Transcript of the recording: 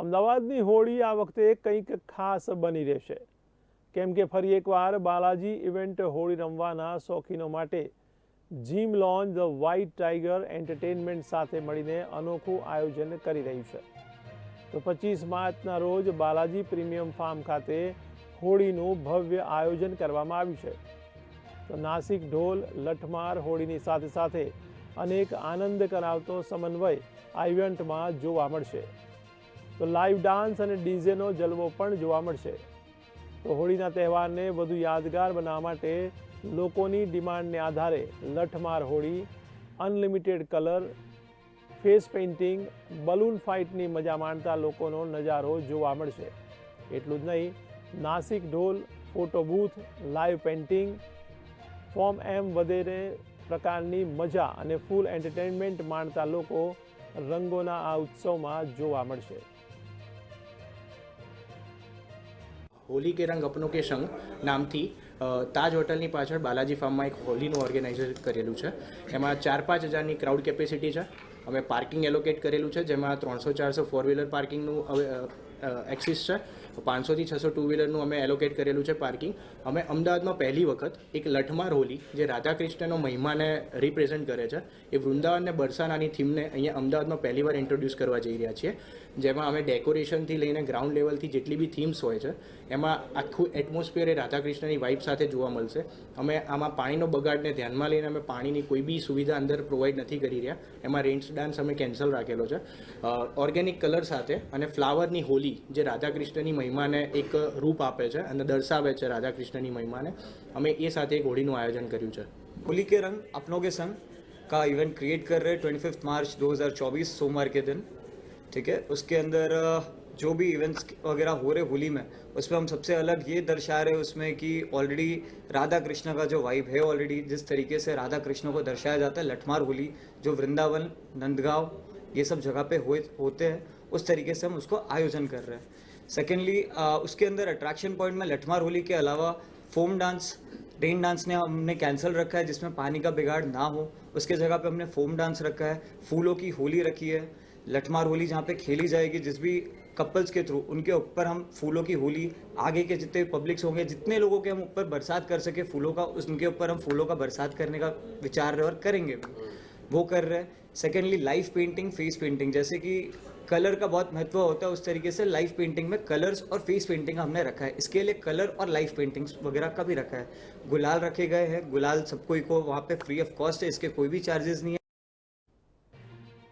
અમદાવાદની હોળી આ વખતે કંઈક ખાસ બની રહેશે. કેમ કે ફરી એકવાર બાલાજી ઇવેન્ટ હોળી રમવાના શોખીનો માટે gym launch the white tiger entertainment સાથે મળીને અનોખું આયોજન કરી રહ્યું છે. તો પચીસ માર્ચના રોજ બાલાજી પ્રીમિયમ ફાર્મ ખાતે હોળીનું ભવ્ય આયોજન કરવામાં આવ્યું છે. તો નાસિક ઢોલ, લઠમાર હોળીની સાથે સાથે અનેક આનંદ કરાવતો સમન્વય આ ઇવેન્ટમાં જોવા મળશે. તો લાઈવ ડાન્સ અને ડીજેનો જલવો પણ જોવા મળશે. તો હોળીના તહેવારને વધુ યાદગાર બનાવવા માટે લોકોની ડિમાન્ડને આધારે Lathmar Holi, unlimited colour, face painting, balloon ફાઇટની મજા માણતા લોકોનો નજારો જોવા મળશે. એટલું જ નહીં, નાસિક ઢોલ, photo booth live painting form એમ વગેરે પ્રકારની મજા અને ફૂલ એન્ટરટેનમેન્ટ માણતા લોકો રંગોના આ ઉત્સવમાં જોવા મળશે. હોલી કે રંગ અપનો કે સંગ નામથી તાજ હોટલની પાછળ બાલાજી ફાર્મમાં એક હોલીનું ઓર્ગેનાઇઝર કરેલું છે. એમાં ચાર પાંચ હજારની ક્રાઉડ કેપેસિટી છે. અમે પાર્કિંગ એલોકેટ કરેલું છે, જેમાં ત્રણસો ચારસો ફોર વ્હીલર પાર્કિંગનું એક્સિસ છે. પાંચસોથી છસો ટુ વ્હીલરનું અમે એલોકેટ કરેલું છે પાર્કિંગ અમે અમદાવાદમાં પહેલી વખત એક લઠમાર હોલી, જે રાધા કૃષ્ણનો મહિમાને રિપ્રેઝેન્ટ કરે છે, એ વૃંદાવન અને બરસાનાની થીમને અહીંયા અમદાવાદમાં પહેલી વાર ઇન્ટ્રોડ્યુસ કરવા જઈ રહ્યા છીએ. જેમાં અમે ડેકોરેશનથી લઈને ગ્રાઉન્ડ લેવલથી જેટલી બી થીમ્સ હોય છે, એમાં આખું એટમોસ્ફિયર એ રાધા કૃષ્ણની વાઇબ સાથે જોવા મળશે. અમે આમાં પાણીનો બગાડને ધ્યાનમાં લઈને અમે પાણીની કોઈ બી સુવિધા અંદર પ્રોવાઈડ નથી કરી રહ્યા. એમાં રેન્સ ડાન્સ અમે કેન્સલ રાખેલો છે. ઓર્ગેનિક કલર સાથે અને ફ્લાવરની હોલી, જે રાધા કૃષ્ણની મહિમાને એક રૂપ આપે છે અને દર્શાવે છે રાધા કૃષ્ણની મહિમાને અમે એ સાથે એક હોળીનું આયોજન કર્યું છે होली के रंग अपनों के संग का इवेंट क्रिएट कर रहे हैं ट्वेंटी फिफ्थ मार्च 2024 सोमवार के दिन ठीक है उसके अंदर अ, जो भी इवेंट्स वगैरह हो रहे होली में उसमें हम सबसे अलग ये दर्शा रहे हैं उसमें कि ऑलरेडी राधा कृष्ण का जो वाइब है ऑलरेडी जिस तरीके से राधा कृष्ण को दर्शाया जाता है लठमार होली जो वृंदावन नंदगांव ये सब जगह पे हुए होते हैं उस तरीके से हम उसको आयोजन कर रहे हैं सेकेंडली उसके अंदर अट्रैक्शन पॉइंट में लठमार होली के अलावा फोम डांस रेन डांस ने हमने कैंसिल रखा है, जिसमें पानी का बिगाड़ ना हो। उसके जगह पे हमने फोम डांस रखा है, फूलों की होली रखी है। लठमार होली जहाँ पे खेली जाएगी, जिस भी कपल्स के थ्रू उनके ऊपर हम फूलों की होली, आगे के जितने पब्लिक्स होंगे, जितने लोगों के हम ऊपर बरसात कर सके फूलों का उनके ऊपर हम फूलों का बरसात करने का विचार और करेंगे। वो कर रहे हैं। Secondly life painting face painting जैसे कि कलर का बहुत महत्व होता है उस तरीके से लाइफ पेंटिंग में कलर्स और फेस पेंटिंग हमने रखा है। इसके लिए कलर और लाइफ पेंटिंग्स वगैरह का भी रखा है। गुलाल रखे गए हैं। गुलाल सब कोई को वहाँ पे फ्री ऑफ़ कॉस्ट है। इसके कोई भी चार्जेस नहीं है।